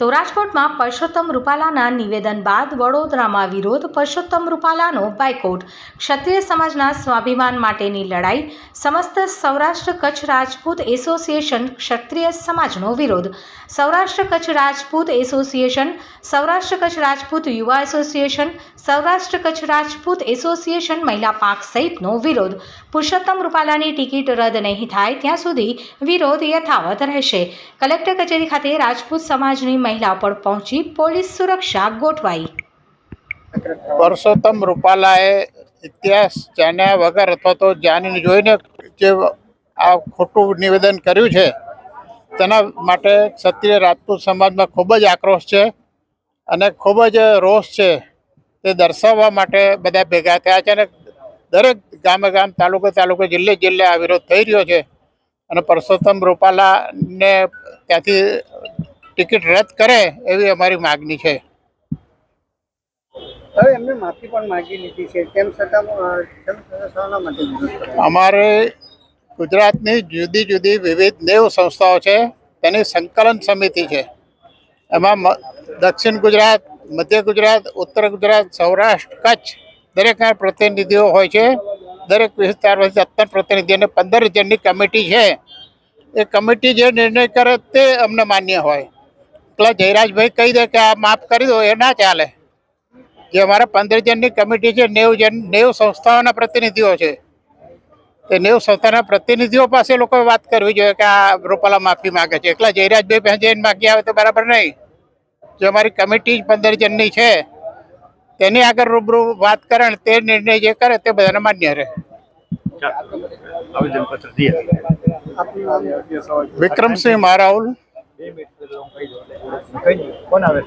તો રાજકોટમાં પરસોત્તમ રૂપાલાના નિવેદન બાદ વડોદરામાં વિરોધ પરસોત્તમ રૂપાલાનો બાયકોટ ક્ષત્રિય સમાજના સ્વાભિમાન માટેની લડાઈ, સમસ્ત સૌરાષ્ટ્ર કચ્છ રાજપૂત એસોસિએશન ક્ષત્રિય સમાજનો વિરોધ. સૌરાષ્ટ્ર કચ્છ રાજપૂત એસોસિએશન, સૌરાષ્ટ્ર કચ્છ રાજપૂત યુવા એસોસિએશન, સૌરાષ્ટ્ર કચ્છ રાજપૂત એસોસિએશન મહિલા પાંખ સહિતનો વિરોધ. પુરુષોત્તમ રૂપાલાની ટિકિટ રદ નહીં થાય ત્યાં સુધી વિરોધ યથાવત રહેશે. કલેક્ટર કચેરી ખાતે રાજપૂત સમાજની મહિલા પર પહોંચી પોલીસ સુરક્ષા ગોઠવાઈ. પરસોત્તમ રૂપાલાએ ઇતિહાસ જાણ્યા વગર અથવા તો જાણીને જોઈને જે આ ખોટું નિવેદન કર્યું છે, તેના માટે ક્ષત્રિય રાજપૂત સમાજમાં ખૂબ જ આક્રોશ છે અને ખૂબ જ રોષ છે તે દર્શાવવા માટે બધા ભેગા થયા છે અને દરેક ગામે ગામ, તાલુકે તાલુકે, જિલ્લે જિલ્લે આ વિરોધ થઈ રહ્યો છે. અને પરસોત્તમ રૂપાલાને ત્યાંથી ટિકિટ રદ કરે એવી અમારી માગણી છે? અમારે ગુજરાતની જુદી જુદી વિવિધ નેવ સંસ્થાઓ છે. તેની સંકલન સમિતિ છે. એમાં દક્ષિણ ગુજરાત મધ્ય ગુજરાત ઉત્તર ગુજરાત સૌરાષ્ટ્ર કચ્છ દરેકના પ્રતિનિધિઓ હોય છે. દરેક વિસ્તાર સત્તર પ્રતિનિધિ અને પંદર જણની કમિટી છે. એ કમિટી જે નિર્ણય કરે તે અમને માન્ય હોય. પેલા જયરાજભાઈ કહી દે કે આ માફ કરી દો એ ના ચાલે. જે અમારા પંદર જણની કમિટી છે નેવ જણ નેવ સંસ્થાઓના પ્રતિનિધિઓ છે. તે નેવ સંસ્થાના પ્રતિનિધિઓ પાસે લોકોએ વાત કરવી જોઈએ કે આ રૂપાલા માફી માગે છે. એકલા જયરાજભાઈ પાસે જઈને માગી આવે તો બરાબર નહીં. જે અમારી કમિટી જ પંદર જણની છે તેની આગળ રૂબરૂ વાત કરે ને તે નિર્ણય જે કરે તે બધાને માન્ય રહે. વિક્રમસિંહ દે આપનું નામ વિક્રમસિંહ મારાઉલ કોણ આવે